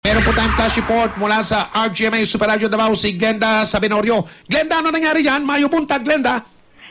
Meron po tayong flash report mula sa RGMA Super Radio Davao si Glenda Sabinorio. Glenda, ano nangyari dyan? Mayo buntag, Glenda.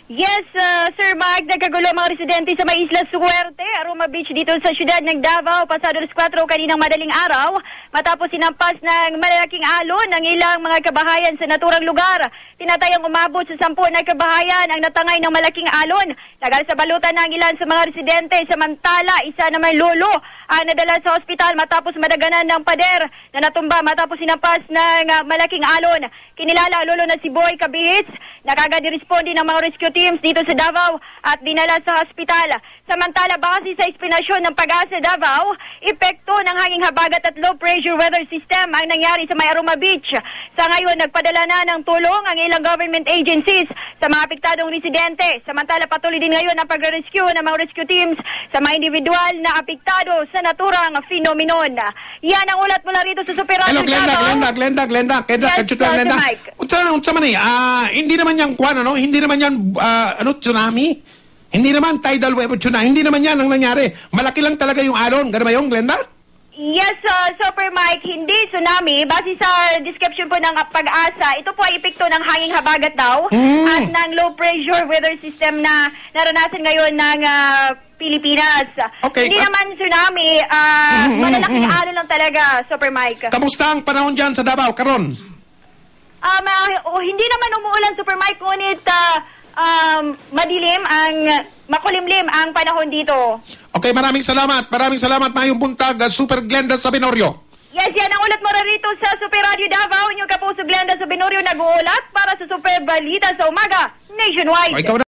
Yes, uh, Sir Mark, nagkagulo ang mga residente sa may Isla Suerte, Aroma Beach dito sa siyudad ng Davao, pasado alas 4 kaninang madaling araw, matapos sinampas ng malalaking alon ng ilang mga kabahayan sa naturang lugar. Tinatayang umabot sa sampu na kabahayan ang natangay ng malaking alon. Nagal sa balutan ng ilan sa mga residente, samantala isa naman lolo ang nadala sa ospital matapos madaganan ng pader na natumba matapos sinampas ng uh, malaking alon. Kinilala lolo na si Boy Kabihis, nakagad responde ng mga rescue teams dito sa Davao at dinala sa hospital. Samantala, base sa espinasyon ng pag-asa Davao, epekto ng hanging habagat at low pressure weather system ang nangyari sa may Aroma Beach. Sa ngayon, nagpadala na ng tulong ang ilang government agencies sa mga apektadong residente. Samantala, patuloy din ngayon ang pagre-rescue ng mga rescue teams sa mga individual na apektado sa naturang phenomenon. Yan ang ulat mula rito sa Super Hello, Radio Glenda, Davao. Glenda, Glenda, Glenda. Glenda, Yes, kachut lang, Sir Glenda. Mike. Unsa, unsa man eh, ah, hindi naman yan, kwan, ano, hindi naman yan, ah, ano, tsunami. Hindi naman tidal wave tsunami. Hindi naman yan ang nangyari. Malaki lang talaga yung alon. Ganun ba yung, Glenda? Yes, uh, Super Mike, hindi tsunami. Base sa description po ng pag-asa, ito po ay epekto ng hanging habagat daw Mm. at ng low pressure weather system na naranasan ngayon ng ah, Pilipinas. Okay, Hindi ah- naman tsunami, ah, Mm, mm, malalaking mm. alon lang talaga, Super Mike. Kamusta ang panahon dyan sa Davao, karon? Um, ah, oh, hindi naman umuulan, Super Mike, ngunit ah, um, madilim ang, makulimlim ang panahon dito. Okay, maraming salamat. Maraming salamat, Mayong Buntag, Super Glenda Sabinorio. Yes, yan ang ulat mo na rito sa Super Radio Davao. Inyong kapuso Glenda sa Binorio nag-uulat para sa Super Balita sa umaga nationwide. O, ikaw na.